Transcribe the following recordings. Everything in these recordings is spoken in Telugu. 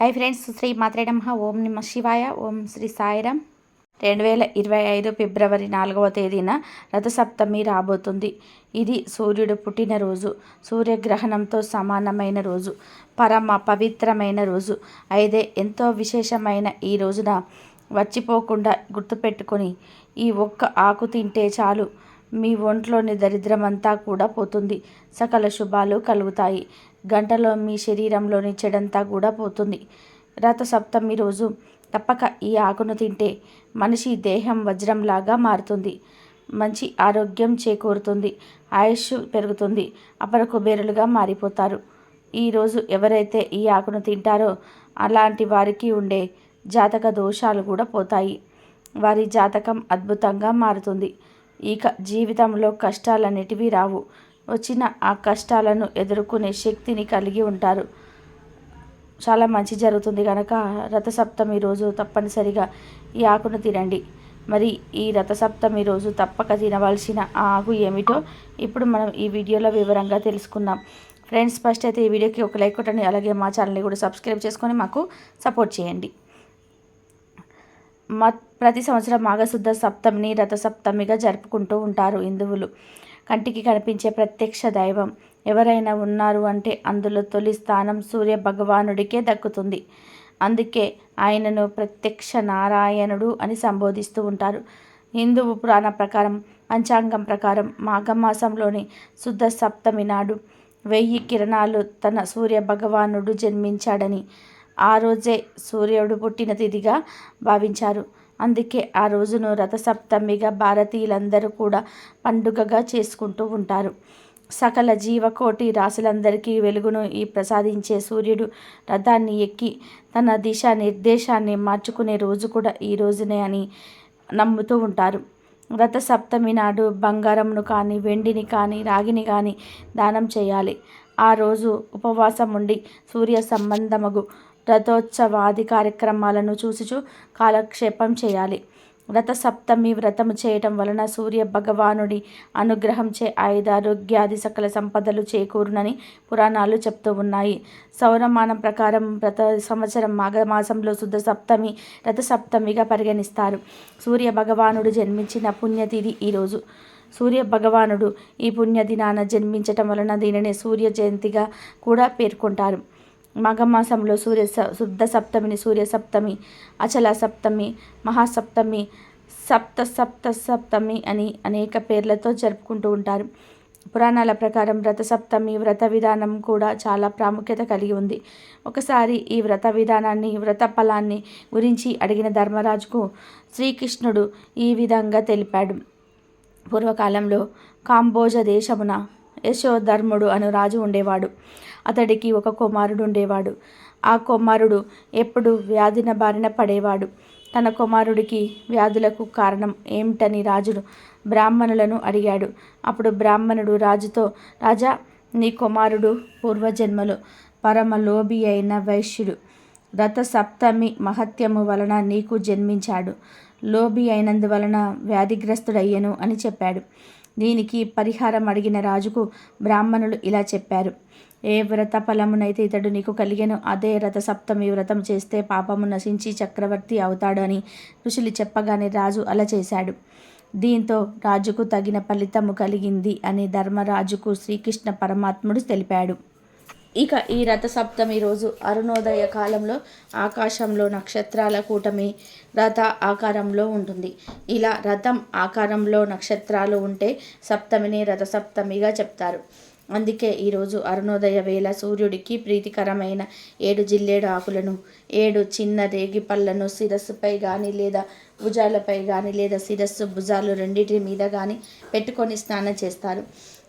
హై ఫ్రెండ్స్ శ్రీ మాత్రేడమ్మ ఓం నిమ శివాయ. ఓం శ్రీ సాయిరామ్. రెండు వేల ఇరవై ఐదు ఫిబ్రవరి నాలుగవ తేదీన రథసప్తమి రాబోతుంది. ఇది సూర్యుడు పుట్టినరోజు సూర్యగ్రహణంతో సమానమైన రోజు. పరమ పవిత్రమైన రోజు. అయితే ఎంతో విశేషమైన ఈ రోజున వచ్చిపోకుండా గుర్తుపెట్టుకొని ఈ ఒక్క ఆకు తింటే చాలు. మీ ఒంట్లోని దరిద్రమంతా కూడా పోతుంది. సకల శుభాలు కలుగుతాయి. గంటలో మీ శరీరంలోని చెడంతా కూడా పోతుంది. రథ సప్తమి రోజు తప్పక ఈ ఆకును తింటే మనిషి దేహం వజ్రంలాగా మారుతుంది. మంచి ఆరోగ్యం చేకూరుతుంది. ఆయుష్ పెరుగుతుంది. అపర కుబేరులుగా మారిపోతారు. ఈరోజు ఎవరైతే ఈ ఆకును తింటారో అలాంటి వారికి ఉండే జాతక దోషాలు కూడా పోతాయి. వారి జాతకం అద్భుతంగా మారుతుంది. ఇక జీవితంలో కష్టాలన్నిటివి రావు. వచ్చిన ఆ కష్టాలను ఎదుర్కొనే శక్తిని కలిగి ఉంటారు. చాలా మంచి జరుగుతుంది కనుక రథసప్తమి రోజు తప్పనిసరిగా ఈ ఆకును తినండి. మరి ఈ రథసప్తమి రోజు తప్పక తినవలసిన ఆ ఆకు ఏమిటో ఇప్పుడు మనం ఈ వీడియోలో వివరంగా తెలుసుకుందాం. ఫ్రెండ్స్ ఫస్ట్ అయితే ఈ వీడియోకి ఒక లైక్ కొట్టండి అలాగే మా ఛానల్ని కూడా సబ్స్క్రైబ్ చేసుకొని మాకు సపోర్ట్ చేయండి. మా ప్రతి సంవత్సరం మాఘశుద్ధ సప్తమిని రథసప్తమిగా జరుపుకుంటూ ఉంటారు హిందువులు. కంటికి కనిపించే ప్రత్యక్ష దైవం. ఎవరైనా ఉన్నారు అంటే అందులో తొలి స్థానం సూర్య భగవానుడికే దక్కుతుంది. అందుకే ఆయనను ప్రత్యక్ష నారాయణుడు అని సంబోధిస్తూ ఉంటారు. హిందువు పురాణ ప్రకారం పంచాంగం ప్రకారం మాఘమాసంలోని శుద్ధ సప్తమి నాడు వెయ్యి కిరణాలు తన సూర్య భగవానుడు జన్మించాడని ఆ రోజే సూర్యుడు పుట్టిన తిథిగా భావించారు. అందుకే ఆ రోజును రథసప్తమిగా భారతీయులందరూ కూడా పండుగగా చేసుకుంటూ ఉంటారు. సకల జీవకోటి రాశులందరికీ వెలుగును ఈ ప్రసాదించే సూర్యుడు రథాన్ని ఎక్కి తన దిశా నిర్దేశాన్ని మార్చుకునే రోజు కూడా ఈ రోజునే అని నమ్ముతూ ఉంటారు. రథ సప్తమి నాడు బంగారంను కానీ వెండిని కానీ రాగిని కానీ దానం చేయాలి. ఆ రోజు ఉపవాసం ఉండి సూర్య సంబంధమగు రథోత్సవాది కార్యక్రమాలను చూసిచూ కాలక్షేపం చేయాలి. రథ సప్తమి వ్రతము చేయటం వలన సూర్య భగవానుడి అనుగ్రహం చే ఆయుధారోగ్యాది సకల సంపదలు చేకూరునని పురాణాలు చెప్తూ ఉన్నాయి. సౌరమానం ప్రకారం వ్రత సంవత్సరం మాఘమాసంలో శుద్ధ సప్తమి రథ సప్తమిగా పరిగణిస్తారు. సూర్య భగవానుడు జన్మించిన పుణ్యతిథి ఈరోజు సూర్య భగవానుడు ఈ పుణ్యదినాన జన్మించటం వలన దీనిని సూర్య జయంతిగా కూడా పేర్కొంటారు. మాఘమాసంలో సూర్య శుద్ధ సప్తమిని సూర్య సప్తమి అచల సప్తమి మహాసప్తమి సప్త సప్త సప్తమి అని అనేక పేర్లతో జరుపుకుంటూ ఉంటారు. పురాణాల ప్రకారం వ్రత సప్తమి వ్రత విధానం కూడా చాలా ప్రాముఖ్యత కలిగి ఉంది. ఒకసారి ఈ వ్రత విధానాన్ని వ్రత ఫలాన్ని గురించి అడిగిన ధర్మరాజుకు శ్రీకృష్ణుడు ఈ విధంగా తెలిపాడు. పూర్వకాలంలో కాంబోజ దేశమున యశోధర్ముడు అను రాజు ఉండేవాడు. అతడికి ఒక కుమారుడు ఉండేవాడు. ఆ కుమారుడు ఎప్పుడు వ్యాధిన బారిన పడేవాడు. తన కుమారుడికి వ్యాధులకు కారణం ఏమిటని రాజుడు బ్రాహ్మణులను అడిగాడు. అప్పుడు బ్రాహ్మణుడు రాజుతో రాజా నీ కుమారుడు పూర్వజన్మలో పరమ లోభి అయిన వైశ్యుడు. రథ సప్తమి మహత్యము వలన నీకు జన్మించాడు. లోబి అయినందువలన వ్యాధిగ్రస్తుడయ్యను అని చెప్పాడు. దీనికి పరిహారం అడిగిన రాజుకు బ్రాహ్మణులు ఇలా చెప్పారు. ఏ వ్రత ఫలమునైతే ఇతడు నీకు కలిగెను అదే రథ సప్తమి వ్రతం చేస్తే పాపము నశించి చక్రవర్తి అవుతాడని ఋషులు చెప్పగానే రాజు అలా చేశాడు. దీంతో రాజుకు తగిన ఫలితము కలిగింది అని ధర్మరాజుకు శ్రీకృష్ణ పరమాత్ముడు తెలిపాడు. ఇక ఈ రథసప్తమి రోజు అరుణోదయ కాలంలో ఆకాశంలో నక్షత్రాల కూటమి రథ ఆకారంలో ఉంటుంది. ఇలా రథం ఆకారంలో నక్షత్రాలు ఉంటే సప్తమిని రథసప్తమిగా చెప్తారు. అందుకే ఈరోజు అరుణోదయ వేళ సూర్యుడికి ప్రీతికరమైన ఏడు జిల్లేడు ఆకులను ఏడు చిన్న రేగి పళ్ళను శిరస్సుపై కానీ లేదా భుజాలపై కానీ లేదా శిరస్సు భుజాలు రెండింటి మీద కానీ పెట్టుకొని స్నానం చేస్తారు.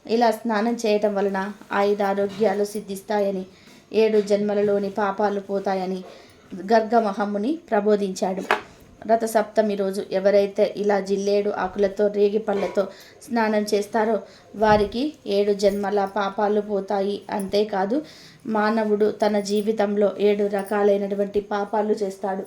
ఇలా స్నానం చేయటం వలన ఆయుధ ఆరోగ్యాలు సిద్ధిస్తాయని ఏడు జన్మలలోని పాపాలు పోతాయని గర్గమహముని ప్రబోధించాడు. రథ సప్తమి రోజు ఎవరైతే ఇలా జిల్లేడు ఆకులతో రేగి పళ్ళతో స్నానం చేస్తారో వారికి ఏడు జన్మల పాపాలు పోతాయి. అంతేకాదు మానవుడు తన జీవితంలో ఏడు రకాలైనటువంటి పాపాలు చేస్తాడు.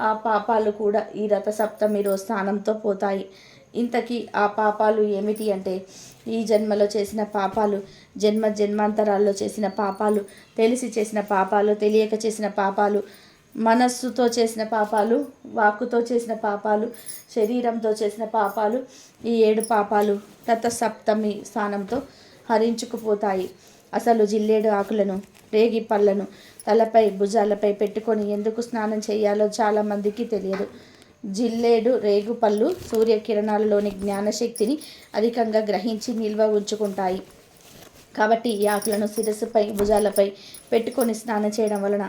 ఆ పాపాలు కూడా ఈ రథ సప్తమి రోజు స్నానంతో పోతాయి. ఇంతకీ ఆ పాపాలు ఏమిటి అంటే ఈ జన్మలో చేసిన పాపాలు జన్మ జన్మాంతరాల్లో చేసిన పాపాలు తెలిసి చేసిన పాపాలు తెలియక చేసిన పాపాలు మనస్సుతో చేసిన పాపాలు వాక్కుతో చేసిన పాపాలు శరీరంతో చేసిన పాపాలు ఈ ఏడు పాపాలు గత సప్తమి స్థానంతో హరించుకుపోతాయి. అసలు జిల్లేడు ఆకులను రేగి పళ్ళను తలపై భుజాలపై పెట్టుకొని ఎందుకు స్నానం చేయాలో చాలామందికి తెలియదు. జిల్లేడు రేగుపళ్ళు సూర్యకిరణాలలోని జ్ఞానశక్తిని అధికంగా గ్రహించి నిల్వ ఉంచుకుంటాయి. కాబట్టి ఈ ఆకులను శిరస్సుపై భుజాలపై పెట్టుకొని స్నానం చేయడం వలన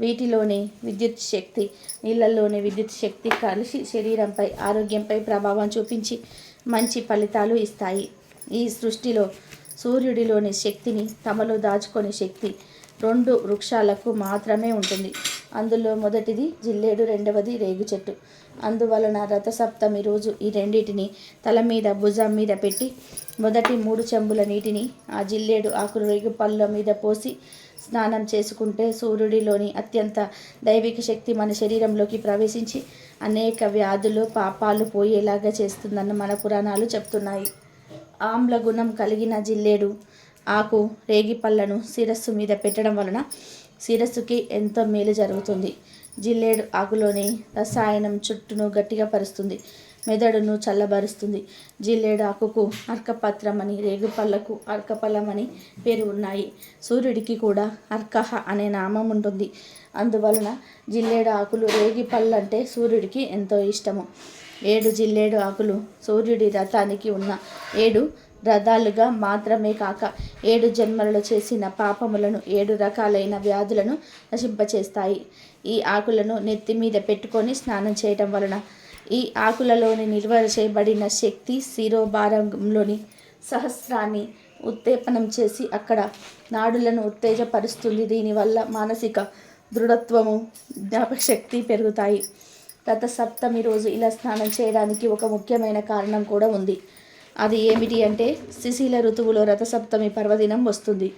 వీటిలోని విద్యుత్ శక్తి నీళ్ళల్లోని విద్యుత్ శక్తి కలిసి శరీరంపై ఆరోగ్యంపై ప్రభావం చూపించి మంచి ఫలితాలు ఇస్తాయి. ఈ సృష్టిలో సూర్యుడిలోని శక్తిని తమలో దాచుకొని శక్తి రెండు వృక్షాలకు మాత్రమే ఉంటుంది. అందులో మొదటిది జిల్లేడు రెండవది రేగు చెట్టు అందువలన రథసప్తమి రోజు ఈ రెండింటిని తల మీద భుజం మీద పెట్టి మొదటి మూడు చెంబుల నీటిని ఆ జిల్లేడు ఆకులు రేగు పళ్ళ మీద పోసి స్నానం చేసుకుంటే సూర్యుడిలోని అత్యంత దైవిక శక్తి మన శరీరంలోకి ప్రవేశించి అనేక వ్యాధులు పాపాలు పోయేలాగా చేస్తుందన్న మన పురాణాలు చెప్తున్నాయి. ఆమ్ల గుణం కలిగిన జిల్లేడు ఆకు రేగి పళ్ళను శిరస్సు మీద పెట్టడం వలన శిరస్సుకి ఎంతో మేలు జరుగుతుంది. జిల్లేడు ఆకులోని రసాయనం చుట్టూను గట్టిగా పరుస్తుంది. మెదడును చల్లబరుస్తుంది. జిల్లేడు ఆకుకు అర్కపత్రం అని రేగుపళ్ళకు అర్కపలం అని పేరు ఉన్నాయి. సూర్యుడికి కూడా అర్కహ అనే నామం ఉంటుంది. అందువలన జిల్లేడు ఆకులు రేగి అంటే సూర్యుడికి ఎంతో ఇష్టము. ఏడు జిల్లేడు ఆకులు సూర్యుడి రథానికి ఉన్న ఏడు రథాలుగా మాత్రమే కాక ఏడు జన్మలలో చేసిన పాపములను ఏడు రకాలైన వ్యాధులను నశింపచేస్తాయి. ఈ ఆకులను నెత్తి మీద పెట్టుకొని స్నానం చేయటం వలన ఈ ఆకులలోని నిల్వ చేయబడిన శక్తి శిరోభారంలోని సహస్రాన్ని ఉత్తేపనం చేసి అక్కడ నాడులను ఉత్తేజపరుస్తుంది. దీనివల్ల మానసిక దృఢత్వము జ్ఞాపకశక్తి పెరుగుతాయి. గత సప్తమి రోజు ఇలా స్నానం చేయడానికి ఒక ముఖ్యమైన కారణం కూడా ఉంది. అది ఏమిటి అంటే శిశిల ఋతువులో రథసప్తమి పర్వదినం వస్తుంది.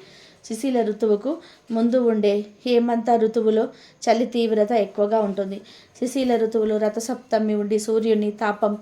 శిశిల ఋతువుకు ముందు ఉండే హేమంత ఋతువులో చలి తీవ్రత ఎక్కువగా ఉంటుంది. శిశిల ఋతువులో రథసప్తమి ఉండి సూర్యుని తాపం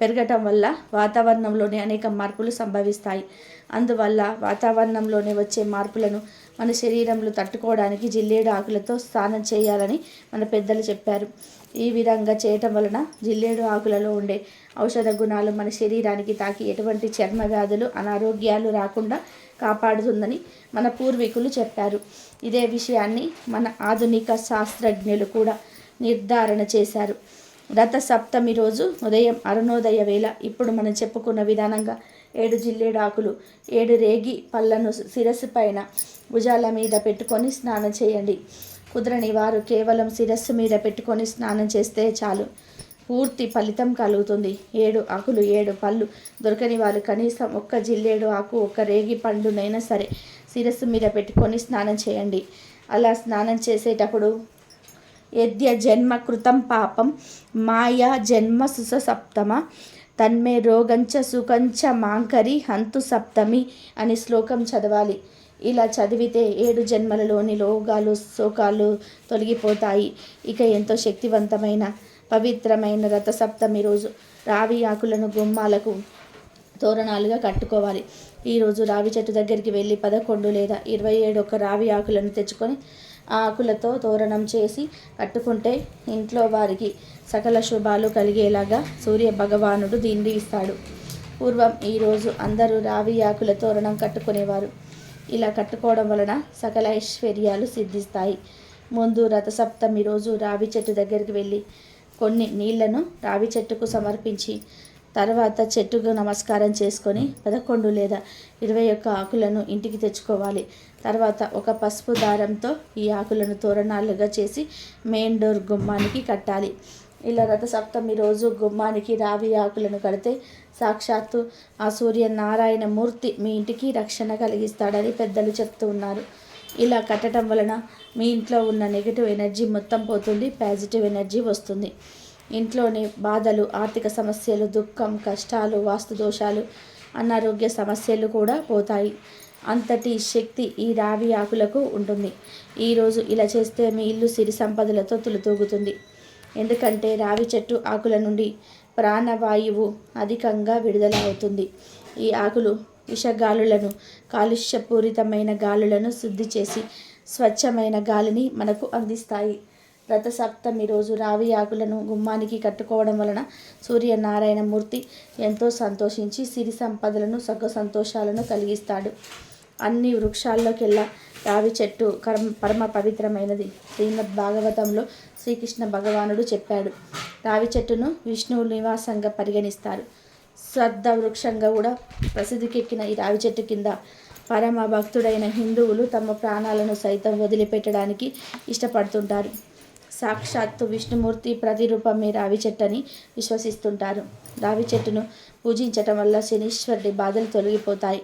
పెరగటం వల్ల వాతావరణంలోనే అనేక మార్పులు సంభవిస్తాయి. అందువల్ల వాతావరణంలోనే వచ్చే మార్పులను మన శరీరంలో తట్టుకోవడానికి జిల్లేడు ఆకులతో స్నానం చేయాలని మన పెద్దలు చెప్పారు. ఈ విధంగా చేయటం వలన జిల్లేడు ఆకులలో ఉండే ఔషధ గుణాలు మన శరీరానికి తాకి ఎటువంటి చర్మ వ్యాధులు అనారోగ్యాలు రాకుండా కాపాడుతుందని మన పూర్వీకులు చెప్పారు. ఇదే విషయాన్ని మన ఆధునిక శాస్త్రజ్ఞులు కూడా నిర్ధారణ చేశారు. రథ సప్తమి రోజు ఉదయం అరుణోదయ వేళ ఇప్పుడు మనం చెప్పుకున్న విధానంగా ఏడు జిల్లేడాకులు ఏడు రేగి పళ్ళను శిరస్సు పైన భుజాల మీద పెట్టుకొని స్నానం చేయండి. కుదరని వారు కేవలం శిరస్సు మీద పెట్టుకొని స్నానం చేస్తే చాలు. పూర్తి ఫలితం కలుగుతుంది. ఏడు ఆకులు ఏడు పళ్ళు దొరకని వారు కనీసం ఒక్క జిల్లేడు ఆకు ఒక్క రేగి పండునైనా సరే శిరస్సు మీద పెట్టుకొని స్నానం చేయండి. అలా స్నానం చేసేటప్పుడు యద్య జన్మ కృతం పాపం మాయా జన్మ సుస సప్తమ తన్మే రోగంచ సుకంచ మాంకరి హంతు సప్తమి అని శ్లోకం చదవాలి. ఇలా చదివితే ఏడు జన్మలలోని లోగాలు శోకాలు తొలగిపోతాయి. ఇక ఎంతో శక్తివంతమైన పవిత్రమైన రథసప్తమి రోజు రావి ఆకులను గుమ్మాలకు తోరణాలుగా కట్టుకోవాలి. ఈరోజు రావి చెట్టు దగ్గరికి వెళ్ళి పదకొండు లేదా ఇరవై ఏడు ఒక రావి ఆకులను తెచ్చుకొని ఆ ఆకులతో తోరణం చేసి కట్టుకుంటే ఇంట్లో వారికి సకల శుభాలు కలిగేలాగా సూర్య భగవానుడు దీన్ని ఇస్తాడు. పూర్వం ఈరోజు అందరూ రావి ఆకుల తోరణం కట్టుకునేవారు. ఇలా కట్టుకోవడం వలన సకల ఐశ్వర్యాలు సిద్ధిస్తాయి. ముందు రథసప్తమి రోజు రావి చెట్టు దగ్గరికి వెళ్ళి కొన్ని నీళ్ళను రావి చెట్టుకు సమర్పించి తర్వాత చెట్టుకు నమస్కారం చేసుకొని పదకొండు లేదా ఇరవై ఒక్క ఆకులను ఇంటికి తెచ్చుకోవాలి. తర్వాత ఒక పసుపు దారంతో ఈ ఆకులను తోరణాలుగా చేసి మెయిన్ డోర్ గుమ్మానికి కట్టాలి. ఇలా రథసప్తమి రోజు గుమ్మానికి రావి ఆకులను కడితే సాక్షాత్తు ఆ సూర్య నారాయణ మూర్తి మీ ఇంటికి రక్షణ కలిగిస్తాడని పెద్దలు చెప్తూ ఉన్నారు. ఇలా కట్టడం వలన మీ ఇంట్లో ఉన్న నెగిటివ్ ఎనర్జీ మొత్తం పోతుంది పాజిటివ్ ఎనర్జీ వస్తుంది. ఇంట్లోని బాధలు ఆర్థిక సమస్యలు దుఃఖం కష్టాలు వాస్తు దోషాలు అనారోగ్య సమస్యలు కూడా పోతాయి. అంతటి శక్తి ఈ రావి ఆకులకు ఉంటుంది. ఈరోజు ఇలా చేస్తే మీ ఇల్లు సిరి సంపదలతో తులుతూగుతుంది. ఎందుకంటే రావి చెట్టు ఆకుల నుండి ప్రాణవాయువు అధికంగా విడుదల అవుతుంది ఈ ఆకులు విషగాలులను కాలుష్యపూరితమైన గాలులను శుద్ధి చేసి స్వచ్ఛమైన గాలిని మనకు అందిస్తాయి. రథసప్తమి రోజు రావి ఆకులను గుమ్మానికి కట్టుకోవడం వలన సూర్యనారాయణ మూర్తి ఎంతో సంతోషించి సిరి సంపదలను సగ సంతోషాలను కలిగిస్తాడు. అన్ని వృక్షాల్లోకెల్లా రావి చెట్టు కర్మ పరమ పవిత్రమైనది. శ్రీమద్ భాగవతంలో శ్రీకృష్ణ భగవానుడు చెప్పాడు. రావి చెట్టును విష్ణువు నివాసంగా పరిగణిస్తారు. శ్రద్ధ వృక్షంగా కూడా ప్రసిద్ధికెక్కిన ఈ రావి చెట్టు కింద పరమ భక్తుడైన హిందువులు తమ ప్రాణాలను సైతం వదిలిపెట్టడానికి ఇష్టపడుతుంటారు. సాక్షాత్తు విష్ణుమూర్తి ప్రతిరూపమే రావి చెట్టని విశ్వసిస్తుంటారు. రావి చెట్టును పూజించటం వల్ల శనీశ్వరుడి బాధలు తొలగిపోతాయి.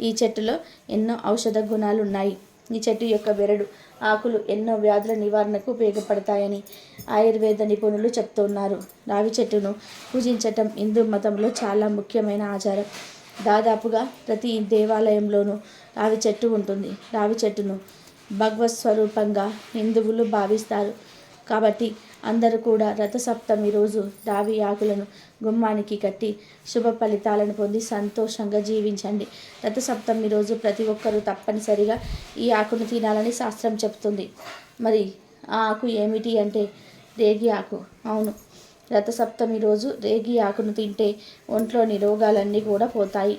ఈ చెట్టులో ఎన్నో ఔషధ గుణాలు ఉన్నాయి ఈ చెట్టు యొక్క బెరడు ఆకులు ఎన్నో వ్యాధుల నివారణకు ఉపయోగపడతాయని ఆయుర్వేద నిపుణులు చెప్తున్నారు. రావి చెట్టును పూజించటం హిందూ మతంలో చాలా ముఖ్యమైన ఆచారం. దాదాపుగా ప్రతి దేవాలయంలోనూ రావి చెట్టు ఉంటుంది. రావి చెట్టును భగవత్ స్వరూపంగా హిందువులు భావిస్తారు. కాబట్టి అందరూ కూడా రథసప్తమి రోజు రావి ఆకులను గుమ్మానికి కట్టి శుభ ఫలితాలను పొంది సంతోషంగా జీవించండి. రథసప్తమి రోజు ప్రతి ఒక్కరూ తప్పనిసరిగా ఈ ఆకును తినాలని శాస్త్రం చెప్తుంది మరి ఆ ఆకు ఏమిటి అంటే రేగి ఆకు. అవును రథసప్తమి రోజు రేగి ఆకును తింటే ఒంట్లోని రోగాలన్నీ కూడా పోతాయి.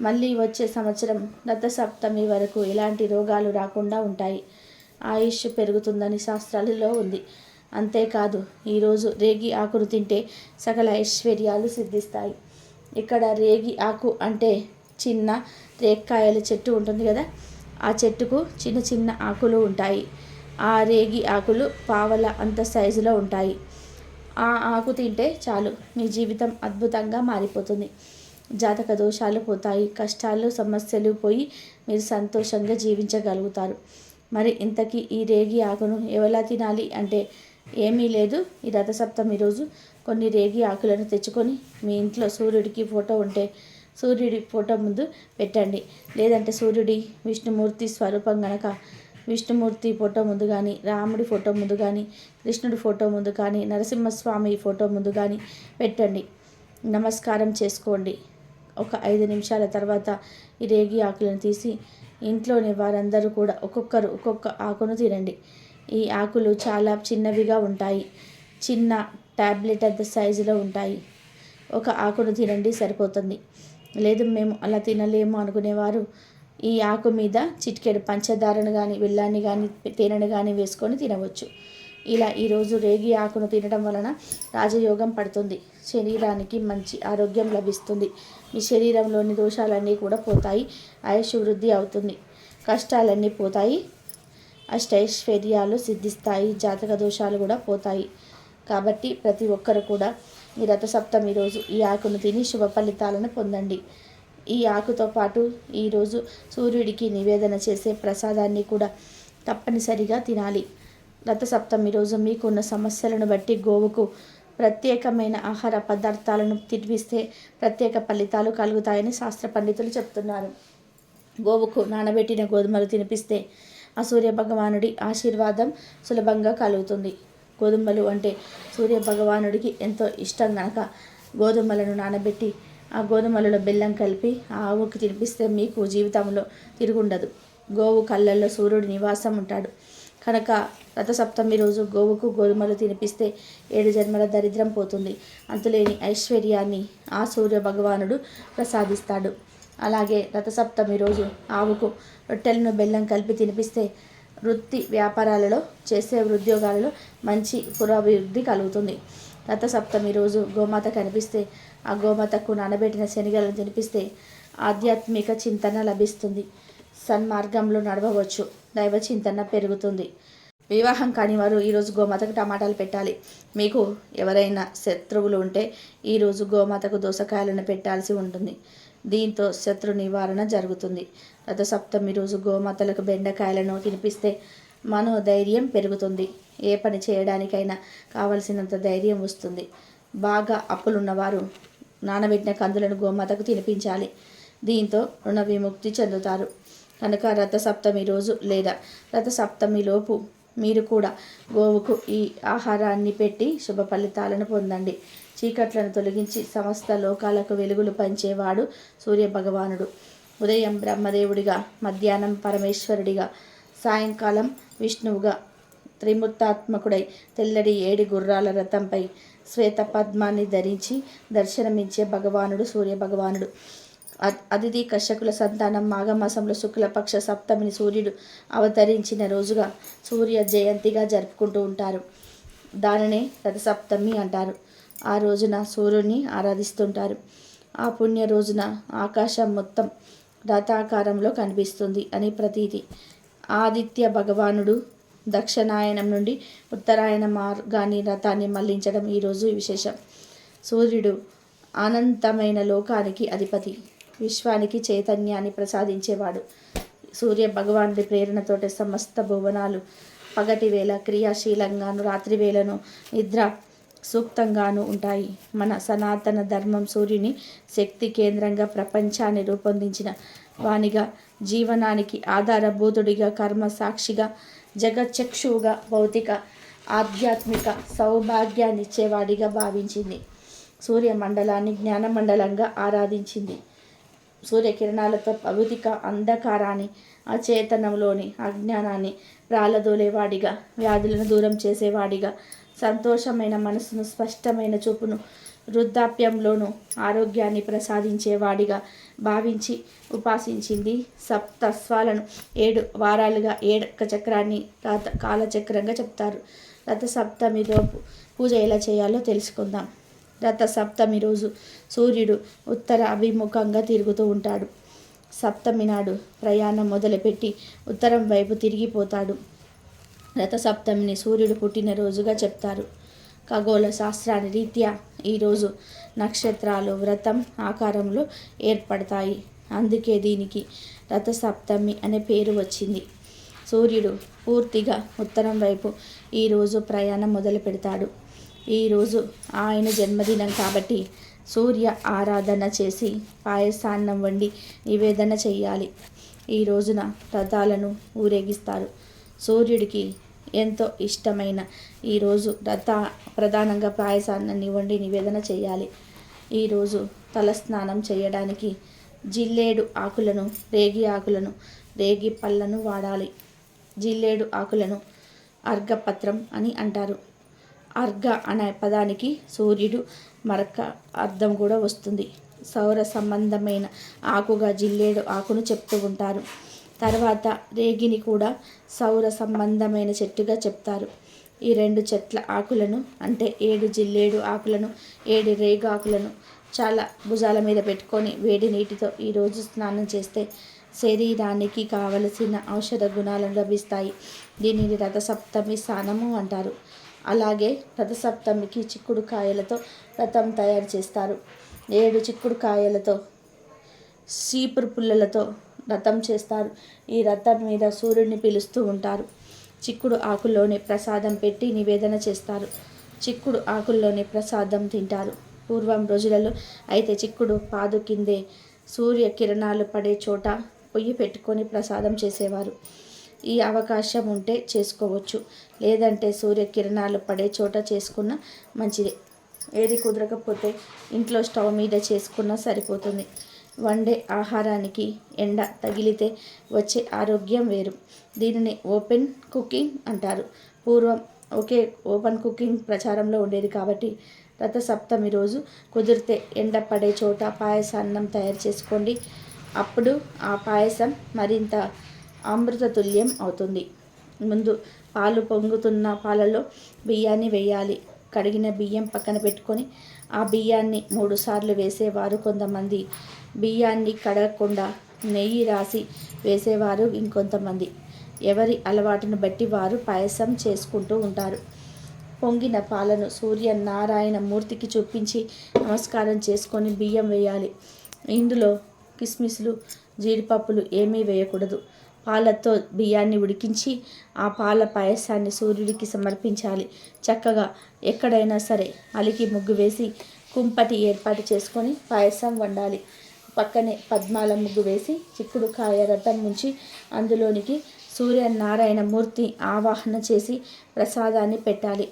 మళ్ళీ వచ్చే సంవత్సరం రథసప్తమి వరకు ఎలాంటి రోగాలు రాకుండా ఉంటాయి. ఆయుష్ పెరుగుతుందని శాస్త్రాలలో ఉంది. అంతేకాదు ఈరోజు రేగి ఆకును తింటే సకల ఐశ్వర్యాలు సిద్ధిస్తాయి. ఇక్కడ రేగి ఆకు అంటే చిన్న రేక్కాయల చెట్టు ఉంటుంది కదా? ఆ చెట్టుకు చిన్న చిన్న ఆకులు ఉంటాయి. ఆ రేగి ఆకులు పావల అంత సైజులో ఉంటాయి. ఆ ఆకు తింటే చాలు మీ జీవితం అద్భుతంగా మారిపోతుంది. జాతక దోషాలు పోతాయి కష్టాలు సమస్యలు పోయి మీరు సంతోషంగా జీవించగలుగుతారు. మరి ఇంతకీ ఈ రేగి ఆకును ఎవలా తినాలి అంటే ఏమీ లేదు. ఈ రథసప్తమి రోజు కొన్ని రేగి ఆకులను తెచ్చుకొని మీ ఇంట్లో సూర్యుడికి ఫోటో ఉంటే సూర్యుడి ఫోటో ముందు పెట్టండి. లేదంటే సూర్యుడి విష్ణుమూర్తి స్వరూపం గనక విష్ణుమూర్తి ఫోటో ముందు కానీ రాముడి ఫోటో ముందు కానీ కృష్ణుడి ఫోటో ముందు కానీ నరసింహస్వామి ఫోటో ముందు కానీ పెట్టండి. నమస్కారం చేసుకోండి. ఒక ఐదు నిమిషాల తర్వాత ఈ రేగి ఆకులను తీసి ఇంట్లోని వారందరూ కూడా ఒక్కొక్కరు ఒక్కొక్క ఆకును తినండి. ఈ ఆకులు చాలా చిన్నవిగా ఉంటాయి. చిన్న ట్యాబ్లెట్ అంత సైజులో ఉంటాయి. ఒక ఆకును తినండి సరిపోతుంది. లేదు మేము అలా తినలేము అనుకునేవారు. ఈ ఆకు మీద చిటికెడు పంచదారను కానీ బెల్లాన్ని కానీ తేనెను కానీ వేసుకొని తినవచ్చు. ఇలా ఈరోజు రేగి ఆకును తినడం వలన రాజయోగం పడుతుంది. శరీరానికి మంచి ఆరోగ్యం లభిస్తుంది. మీ శరీరంలోని దోషాలన్నీ కూడా పోతాయి. ఆయుష్ వృద్ధి అవుతుంది. కష్టాలన్నీ పోతాయి. అష్టైశ్వర్యాలు సిద్ధిస్తాయి. జాతక దోషాలు కూడా పోతాయి. కాబట్టి ప్రతి ఒక్కరు కూడా ఈ రథసప్తమి రోజు ఈ ఆకును తిని శుభ ఫలితాలను పొందండి. ఈ ఆకుతో పాటు ఈరోజు సూర్యుడికి నివేదన చేసే ప్రసాదాన్ని కూడా తప్పనిసరిగా తినాలి. రథసప్తమి రోజు మీకున్న సమస్యలను బట్టి గోవుకు ప్రత్యేకమైన ఆహార పదార్థాలను తినిపిస్తే ప్రత్యేక ఫలితాలు కలుగుతాయని శాస్త్ర పండితులు చెప్తున్నారు. గోవుకు నానబెట్టిన గోధుమలు తినిపిస్తే ఆ సూర్య భగవానుడి ఆశీర్వాదం సులభంగా కలుగుతుంది. గోధుమలు అంటే సూర్య భగవానుడికి ఎంతో ఇష్టం గనక గోధుమలను నానబెట్టి ఆ గోధుమలలో బెల్లం కలిపి ఆ ఆవుకి తినిపిస్తే మీకు జీవితంలో తిరుగుండదు. గోవు కళ్ళల్లో సూర్యుడి నివాసం ఉంటాడు. కనుక రథసప్తమి రోజు గోవుకు గోధుమలు తినిపిస్తే ఏడు జన్మల దరిద్రం పోతుంది. అంతులేని ఐశ్వర్యాన్ని ఆ సూర్య భగవానుడు ప్రసాదిస్తాడు. అలాగే రథసప్తమి రోజు ఆవుకు రొట్టెలను బెల్లం కలిపి తినిపిస్తే వృత్తి వ్యాపారాలలో చేసే ఉద్యోగాలలో మంచి పురాభివృద్ధి కలుగుతుంది. రథసప్తమి రోజు గోమాత కనిపిస్తే ఆ గోమాతకు నానబెట్టిన శనిగలను తినిపిస్తే ఆధ్యాత్మిక చింతన లభిస్తుంది. సన్మార్గంలో నడవవచ్చు. దైవ చింతన పెరుగుతుంది. వివాహం కాని వారు ఈరోజు గోమాతకు టమాటాలు పెట్టాలి. మీకు ఎవరైనా శత్రువులు ఉంటే ఈరోజు గోమాతకు దోసకాయలను పెట్టాల్సి ఉంటుంది. దీంతో శత్రు నివారణ జరుగుతుంది. రథసప్తమి రోజు గోమాతలకు బెండకాయలను తినిపిస్తే మనోధైర్యం పెరుగుతుంది. ఏ పని చేయడానికైనా కావలసినంత ధైర్యం వస్తుంది. బాగా అప్పులున్నవారు నానబెట్టిన కందులను గోమాతకు తినిపించాలి. దీంతో రుణ విముక్తి చెందుతారు. కనుక రథసప్తమి రోజు లేదా రథసప్తమి లోపు మీరు కూడా గోవుకు ఈ ఆహారాన్ని పెట్టి శుభ ఫలితాలను పొందండి. చీకట్లను తొలగించి సమస్త లోకాలకు వెలుగులు పంచేవాడు సూర్య భగవానుడు ఉదయం బ్రహ్మదేవుడిగా మధ్యాహ్నం పరమేశ్వరుడిగా సాయంకాలం విష్ణువుగా త్రిమూర్తాత్మకుడై తెల్లడి ఏడి గుర్రాల రథంపై శ్వేత పద్మాన్ని ధరించి దర్శనమిచ్చే భగవానుడు సూర్య భగవానుడు అ- కశ్యకుల సంతానం మాఘమాసంలో శుక్లపక్ష సప్తమిని సూర్యుడు అవతరించిన రోజుగా సూర్య జయంతిగా జరుపుకుంటూ ఉంటారు. దానినే రథసప్తమి అంటారు. ఆ రోజున సూర్యుని ఆరాధిస్తుంటారు. ఆ పుణ్య రోజున ఆకాశం మొత్తం రథాకారంలో కనిపిస్తుంది అని ప్రతీతి. ఆదిత్య భగవానుడు దక్షిణాయనం నుండి ఉత్తరాయణ మార్గాన్ని రథాన్ని మళ్ళించడం ఈరోజు విశేషం. సూర్యుడు అనంతమైన లోకానికి అధిపతి. విశ్వానికి చైతన్యాన్ని ప్రసాదించేవాడు. సూర్య భగవానుడి ప్రేరణతోటి సమస్త భువనాలు పగటి వేళ క్రియాశీలంగాను రాత్రి వేళను నిద్ర సూక్తంగాను ఉంటాయి. మన సనాతన ధర్మం సూర్యుని శక్తి కేంద్రంగా ప్రపంచాన్ని రూపొందించిన వానిగా జీవనానికి ఆధారభూతుడిగా కర్మ సాక్షిగా జగచ్చక్షువుగా భౌతిక ఆధ్యాత్మిక సౌభాగ్యాన్నిచ్చేవాడిగా భావించింది. సూర్యమండలాన్ని జ్ఞానమండలంగా ఆరాధించింది. సూర్యకిరణాలతో భౌతిక అంధకారాన్ని అచేతనంలోని అజ్ఞానాన్ని ప్రాలదోలేవాడిగా వ్యాధులను దూరం చేసేవాడిగా సంతోషమైన మనసును స్పష్టమైన చూపును వృద్ధాప్యంలోనూ ఆరోగ్యాన్ని ప్రసాదించేవాడిగా భావించి ఉపాసించింది సప్తస్వాలను. ఏడు వారాలుగా ఏడక చక్రాన్ని రథ కాలచక్రంగా చెప్తారు. రథ సప్తమి పూజ ఎలా చేయాలో తెలుసుకుందాం. రథ సప్తమి రోజు సూర్యుడు ఉత్తర అభిముఖంగా తిరుగుతూ ఉంటాడు. సప్తమి నాడు ప్రయాణం మొదలుపెట్టి ఉత్తరం వైపు తిరిగిపోతాడు. రథసప్తమిని సూర్యుడు పుట్టినరోజుగా చెప్తారు. ఖగోళ శాస్త్రాన్ని రీత్యా ఈరోజు నక్షత్రాలు వ్రతం ఆకారంలో ఏర్పడతాయి. అందుకే దీనికి రథసప్తమి అనే పేరు వచ్చింది. సూర్యుడు పూర్తిగా ఉత్తరం వైపు ఈరోజు ప్రయాణం మొదలు పెడతాడు. ఈరోజు ఆయన జన్మదినం కాబట్టి సూర్య ఆరాధన చేసి పాయసాన్నం వండి నివేదన చేయాలి ఈ రోజున రథాలను ఊరేగిస్తారు. సూర్యుడికి ఎంతో ఇష్టమైన ఈరోజు రథ ప్రధానంగా పాయసాన్ని వండి నివేదన చేయాలి. ఈరోజు తలస్నానం చేయడానికి జిల్లేడు ఆకులను రేగి ఆకులను రేగి పళ్ళను వాడాలి. జిల్లేడు ఆకులను అర్ఘపత్రం అని అంటారు. అర్ఘ అనే పదానికి సూర్యుడు మరొక అర్థం కూడా వస్తుంది. సౌర సంబంధమైన ఆకుగా జిల్లేడు ఆకును చెప్తూ ఉంటారు. తర్వాత రేగిని కూడా సౌర సంబంధమైన చెట్టుగా చెప్తారు. ఈ రెండు చెట్ల ఆకులను అంటే ఏడు జిల్లేడు ఆకులను ఏడు రేగు ఆకులను చాలా భుజాల మీద పెట్టుకొని వేడి నీటితో ఈరోజు స్నానం చేస్తే శరీరానికి కావలసిన ఔషధ గుణాలు లభిస్తాయి. దీనిని రథసప్తమి స్నానము అంటారు. అలాగే రథసప్తమికి చిక్కుడు కాయలతో రథం తయారు చేస్తారు. ఏడు చిక్కుడు కాయలతో సీపురు పుల్లలతో రథం చేస్తారు. ఈ రథం మీద సూర్యుడిని పిలుస్తూ ఉంటారు. చిక్కుడు ఆకుల్లోనే ప్రసాదం పెట్టి నివేదన చేస్తారు. చిక్కుడు ఆకుల్లోనే ప్రసాదం తింటారు. పూర్వం రోజులలో అయితే చిక్కుడు పాదు కిందే సూర్య కిరణాలు పడే చోట పొయ్యి పెట్టుకొని ప్రసాదం చేసేవారు. ఈ అవకాశం ఉంటే చేసుకోవచ్చు. లేదంటే సూర్యకిరణాలు పడే చోట చేసుకున్న మంచిదే. ఏది కుదరకపోతే ఇంట్లో స్టవ్ మీద చేసుకున్నా సరిపోతుంది. వండే ఆహారానికి ఎండ తగిలితే వచ్చే ఆరోగ్యం వేరు. దీనిని ఓపెన్ కుకింగ్ అంటారు. పూర్వం ఒకే ఓపెన్ కుకింగ్ ప్రచారంలో ఉండేది కాబట్టి రథ సప్తమి రోజు కుదిరితే ఎండ పడే చోట పాయసాన్నం తయారు చేసుకోండి. అప్పుడు ఆ పాయసం మరింత అమృతతుల్యం అవుతుంది. ముందు పాలు పొంగుతున్న పాలలో బియ్యాన్ని వేయాలి. కడిగిన బియ్యం పక్కన పెట్టుకొని ఆ బియ్యాన్ని మూడుసార్లు వేసేవారు కొంతమంది. బియ్యాన్ని కడగకుండా నెయ్యి రాసి వేసేవారు ఇంకొంతమంది. ఎవరి అలవాటును బట్టి వారు పాయసం చేసుకుంటూ ఉంటారు. పొంగిన పాలను సూర్య నారాయణ మూర్తికి చూపించి నమస్కారం చేసుకొని బియ్యం వేయాలి. ఇందులో కిస్మిస్లు జీడిపప్పులు ఏమీ వేయకూడదు. పాలతో బియ్యాన్ని ఉడికించి ఆ పాల పాయసాన్ని సూర్యుడికి సమర్పించాలి. చక్కగా ఎక్కడైనా సరే అలికి ముగ్గు వేసి కుంపటి ఏర్పాటు చేసుకొని పాయసం వండాలి. పక్కనే పద్మాల ముగ్గు వేసి చిక్కుడుకాయ రథం ఉంచి అందులోనికి సూర్యనారాయణ మూర్తి ఆవాహన చేసి ప్రసాదాన్ని పెట్టాలి.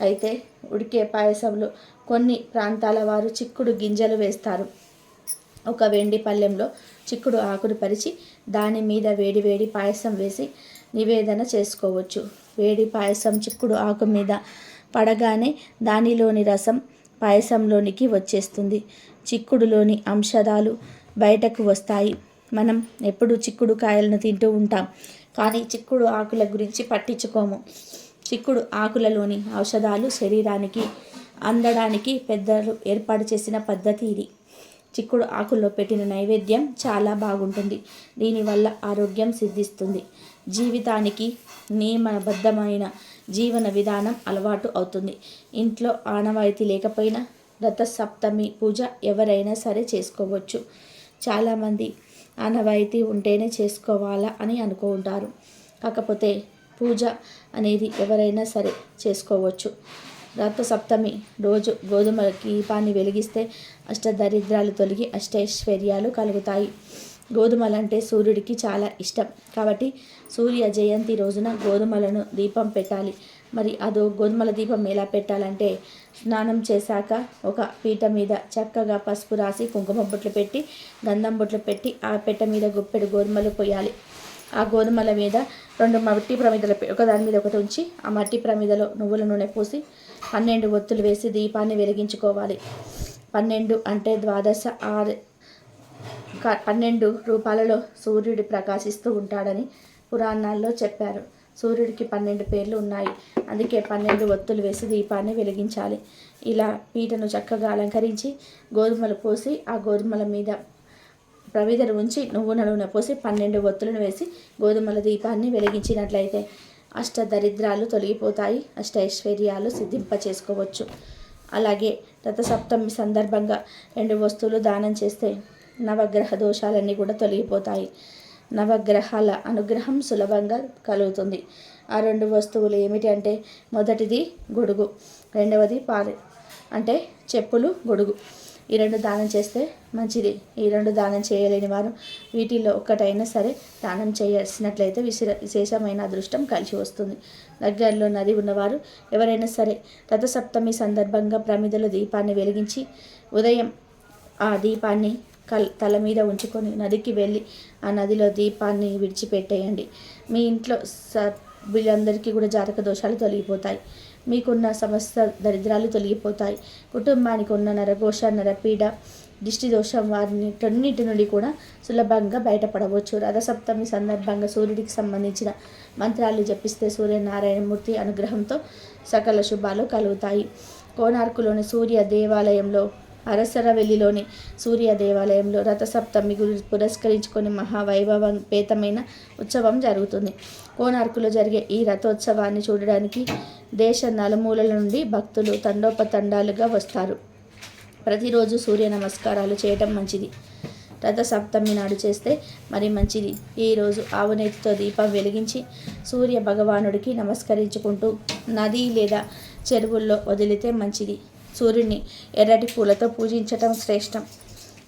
అయితే ఉడికే పాయసంలో కొన్ని ప్రాంతాల వారు చిక్కుడు గింజలు వేస్తారు. ఒక వెండి పళ్ళెంలో చిక్కుడు ఆకును పరిచి దాని మీద వేడి వేడి పాయసం వేసి నివేదన చేసుకోవచ్చు. వేడి పాయసం చిక్కుడు ఆకు మీద పడగానే దానిలోని రసం పాయసంలోనికి వచ్చేస్తుంది. చిక్కుడులోని అంశదాలు బయటకు వస్తాయి. మనం ఎప్పుడు చిక్కుడు కాయలను తింటూ ఉంటాం. కానీ చిక్కుడు ఆకుల గురించి పట్టించుకోము. చిక్కుడు ఆకులలోని ఔషధాలు శరీరానికి అందడానికి పెద్దలు ఏర్పాటు చేసిన పద్ధతి ఇది. చిక్కుడు ఆకుల్లో పెట్టిన నైవేద్యం చాలా బాగుంటుంది. దీనివల్ల ఆరోగ్యం సిద్ధిస్తుంది. జీవితానికి నియమబద్ధమైన జీవన విధానం అలవాటు అవుతుంది. ఇంట్లో ఆనవాయితీ లేకపోయినా రథ సప్తమి పూజ ఎవరైనా సరే చేసుకోవచ్చు. చాలామంది ఆనవాయితీ ఉంటేనే చేసుకోవాలా అని అనుకుంటారు కాకపోతే పూజ అనేది ఎవరైనా సరే చేసుకోవచ్చు. రథ సప్తమి రోజు గోధుమ దీపాన్ని వెలిగిస్తే అష్టదరిద్రాలు తొలగి అష్టైశ్వర్యాలు కలుగుతాయి. గోధుమలంటే సూర్యుడికి చాలా ఇష్టం. కాబట్టి సూర్య జయంతి రోజున గోధుమలను దీపం పెట్టాలి. మరి అదో గోధుమల దీపం ఎలా పెట్టాలంటే స్నానం చేశాక ఒక పీట మీద చక్కగా పసుపు రాసి కుంకుమ బొట్లు పెట్టి గంధం బొట్లు పెట్టి ఆ పెట్ట మీద గుప్పెడు గోధుమలు పోయాలి. ఆ గోధుమల మీద రెండు మట్టి ప్రమిదలు ఒకదాని మీద ఒకటి ఉంచి ఆ మట్టి ప్రమిదలో నువ్వుల నూనె పోసి పన్నెండు ఒత్తులు వేసి దీపాన్ని వెలిగించుకోవాలి. పన్నెండు అంటే ద్వాదశ ఆరు పన్నెండు రూపాలలో సూర్యుడు ప్రకాశిస్తూ ఉంటాడని పురాణాల్లో చెప్పారు. సూర్యుడికి పన్నెండు పేర్లు ఉన్నాయి. అందుకే పన్నెండు ఒత్తులు వేసి దీపాన్ని వెలిగించాలి. ఇలా పీటను చక్కగా అలంకరించి గోధుమలు పోసి ఆ గోధుమల మీద ప్రవిధను ఉంచి నువ్వుల నూనె పోసి పన్నెండు ఒత్తులను వేసి గోధుమల దీపాన్ని వెలిగించినట్లయితే అష్ట దరిద్రాలు తొలగిపోతాయి. అష్ట ఐశ్వర్యాలు సిద్ధింప చేసుకోవచ్చు అలాగే రథసప్తమి సందర్భంగా రెండు వస్తువులు దానం చేస్తే నవగ్రహ దోషాలన్నీ కూడా తొలగిపోతాయి. నవగ్రహాల అనుగ్రహం సులభంగా కలుగుతుంది. ఆ రెండు వస్తువులు ఏమిటి అంటే మొదటిది గొడుగు రెండవది పాలు అంటే చెప్పులు గొడుగు. ఈ రెండు దానం చేస్తే మంచిది. ఈ రెండు దానం చేయలేని వారు వీటిల్లో ఒక్కటైనా సరే దానం చేయాల్సినట్లయితే విశేష విశేషమైన అదృష్టం కలిసి వస్తుంది. దగ్గరలో నది ఉన్నవారు ఎవరైనా సరే రథసప్తమి సందర్భంగా ప్రమిదల దీపాన్ని వెలిగించి ఉదయం ఆ దీపాన్ని కల్ తల మీద ఉంచుకొని నదికి వెళ్ళి ఆ నదిలో దీపాన్ని విడిచిపెట్టేయండి. మీ ఇంట్లో సభ్యులందరికీ కూడా జాతక దోషాలు తొలగిపోతాయి. మీకున్న సమస్త దరిద్రాలు తొలగిపోతాయి. కుటుంబానికి ఉన్న నరఘోష నరపీడ దిష్టి దోషం వారిని టన్నిటి నుండి కూడా సులభంగా బయటపడవచ్చు. రథసప్తమి సందర్భంగా సూర్యుడికి సంబంధించిన మంత్రాలు జపిస్తే సూర్యనారాయణమూర్తి అనుగ్రహంతో సకల శుభాలు కలుగుతాయి. కోనార్కులోని సూర్య దేవాలయంలో అరసరవెల్లిలోని సూర్య దేవాలయంలో రథసప్తమి పురస్కరించుకొని మహావైభవపేతమైన ఉత్సవం జరుగుతుంది. కోనార్కులో జరిగే ఈ రథోత్సవాన్ని చూడడానికి దేశ నలుమూలల నుండి భక్తులు తండోపతండాలుగా వస్తారు. ప్రతిరోజు సూర్య నమస్కారాలు చేయటం మంచిది. రథ సప్తమి నాడు చేస్తే మరి మంచిది. ఈరోజు ఆవునేతితో దీపం వెలిగించి సూర్య భగవానుడికి నమస్కరించుకుంటూ నది లేదా చెరువుల్లో వదిలితే మంచిది. సూర్యుని ఎర్రటి పూలతో పూజించటం శ్రేష్టం.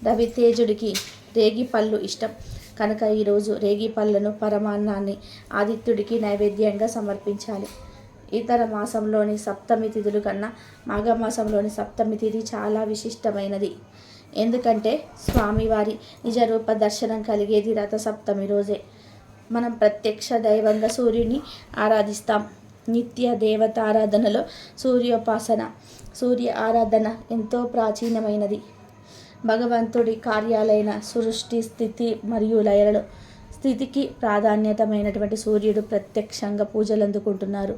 రవితేజుడికి రేగి పళ్ళు ఇష్టం. కనుక ఈరోజు రేగి పళ్ళను పరమాన్నాన్ని ఆదిత్యుడికి నైవేద్యంగా సమర్పించాలి. ఇతర మాసంలోని సప్తమి తిథులు కన్నా మాఘమాసంలోని సప్తమి తిథి చాలా విశిష్టమైనది. ఎందుకంటే స్వామివారి నిజరూప దర్శనం కలిగేది రథసప్తమి రోజే. మనం ప్రత్యక్ష దైవంగా సూర్యుని ఆరాధిస్తాం. నిత్య దేవతారాధనలో సూర్యోపాసన సూర్య ఆరాధన ఎంతో ప్రాచీనమైనది. భగవంతుడి కార్యాలైన సృష్టి స్థితి మరియు లయలలో స్థితికి ప్రాధాన్యతమైనటువంటి సూర్యుడు ప్రత్యక్షంగా పూజలు అందుకుంటున్నారు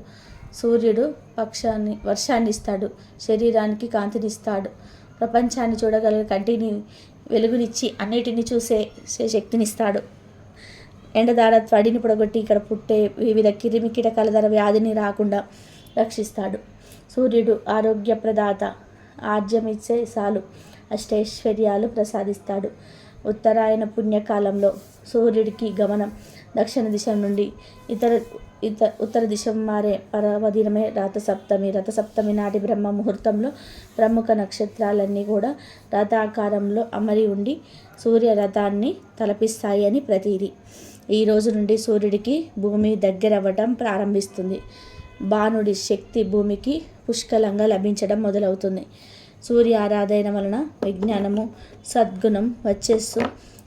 సూర్యుడు పక్షాన్ని వర్షాన్ని ఇస్తాడు శరీరానికి కాంతినిస్తాడు. ప్రపంచాన్ని చూడగల కంటిని వెలుగునిచ్చి అన్నిటిని చూసే శక్తినిస్తాడు. ఎండదార త్వడిని పొడగొట్టి ఇక్కడ పుట్టే వివిధ కిరిమి కీటకాల ధర వ్యాధిని రాకుండా రక్షిస్తాడు. సూర్యుడు ఆరోగ్యప్రదాత. ఆర్జమిచ్చే సాలు అష్టైశ్వర్యాలు ప్రసాదిస్తాడు. ఉత్తరాయణ పుణ్యకాలంలో సూర్యుడికి గమనం. దక్షిణ దిశ నుండి ఇతర ఇత ఉత్తర దిశ మారే పర్వదినమే రథసప్తమి. రథసప్తమి నాటి బ్రహ్మ ముహూర్తంలో ప్రముఖ నక్షత్రాలన్నీ కూడా రథాకారంలో అమరి ఉండి సూర్య రథాన్ని తలపిస్తాయి అని ప్రతీది. ఈ రోజు నుండి సూర్యుడికి భూమి దగ్గరవ్వటం ప్రారంభిస్తుంది. బాణుడి శక్తి భూమికి పుష్కలంగా లభించడం మొదలవుతుంది. సూర్య ఆరాధన వలన విజ్ఞానము సద్గుణం వచ్చేస్సు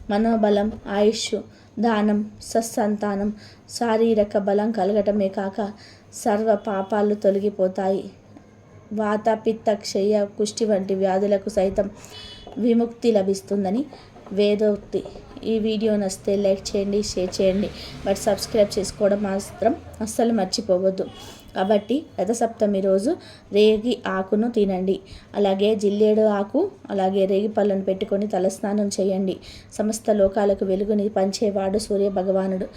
మనోబలం ఆయుష్ దానం సత్సంతానం శారీరక బలం కలగటమే కాక సర్వ పాపాలు తొలగిపోతాయి. వాత పిత్త క్షయ కుష్టి వంటి వ్యాధులకు సైతం విముక్తి లభిస్తుందని వేదోక్తి. ఈ వీడియో నచ్చితే లైక్ చేయండి షేర్ చేయండి. బట్ సబ్స్క్రైబ్ చేసుకోవడం మాత్రం అస్సలు మర్చిపోవద్దు. కాబట్టి రథసప్తమి రోజు రేగి ఆకును తినండి. అలాగే జిల్లేడు ఆకు అలాగే రేగి పళ్ళను పెట్టుకొని తలస్నానం చేయండి. సమస్త లోకాలకు వెలుగుని పంచేవాడు సూర్య భగవానుడు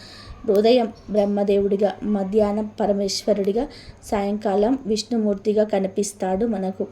ఉదయం బ్రహ్మదేవుడిగా మధ్యాహ్నం పరమేశ్వరుడిగా సాయంకాలం విష్ణుమూర్తిగా కనిపిస్తాడు మనకు.